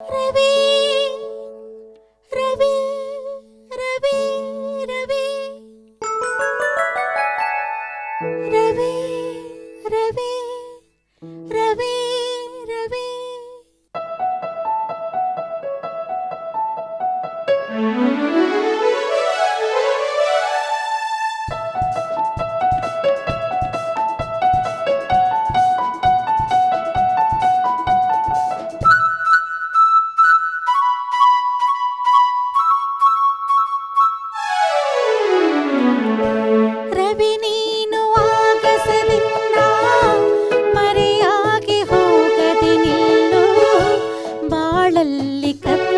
ರವಿ ರವಿ ರವಿ ರವಿ ರವಿ ರವಿ ರವಿ ರವಿ ರವಿ ಮಕ್ಕಳಲ್ಲಿ ಕತ್ತ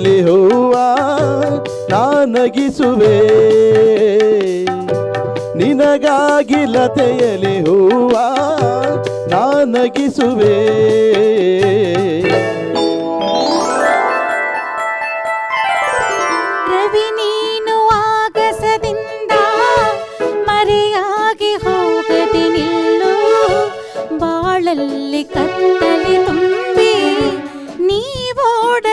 ಮೇಲೆ ಹೂವ ನಾನಗಿಸುವೆ ನಿನಗಾಗಿ ಲತೆಯಲ್ಲಿ ಹೂವ ನಾನಗಿಸುವೆ ಕತ್ತಲಿ ತುಂಬಿ ನೀವೋಡ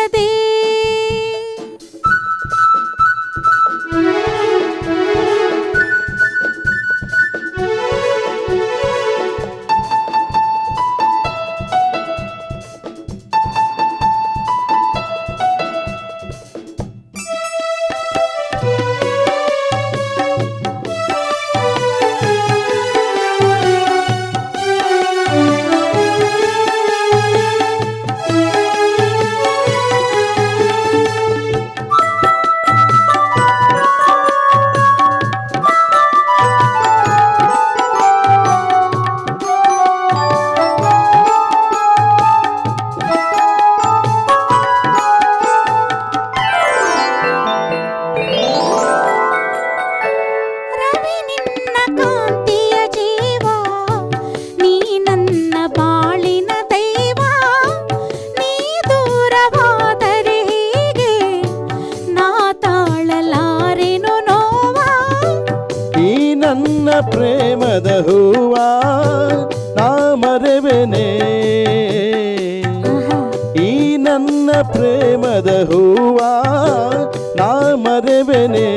ನನ್ನ ಪ್ರೇಮದ ಹೂವ ನಾ ಮರೆವೆನೆ.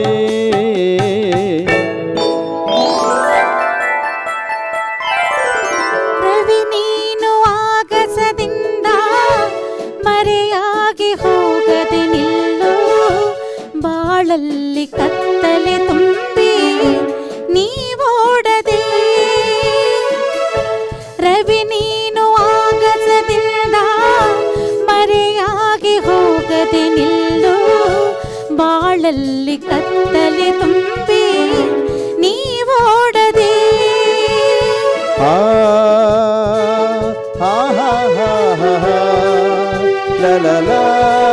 ರವಿ ನೀನು ಹೋಗದೆ ಬಾಳಲ್ಲಿ ಕತ್ತಲೆ ತುಂಬಿ ನೀವೋಡದೆ. ರವಿ ನೀನು ಬಿಡದೆ ನಿಲ್ಲು ಬಾಳಲ್ಲಿ ಕತ್ತಲೆ ತುಂಬಿ ನೀವೋಡದೆ ಆ ಹಾ ಹಾ ಹಾ ಹಾ ಲ.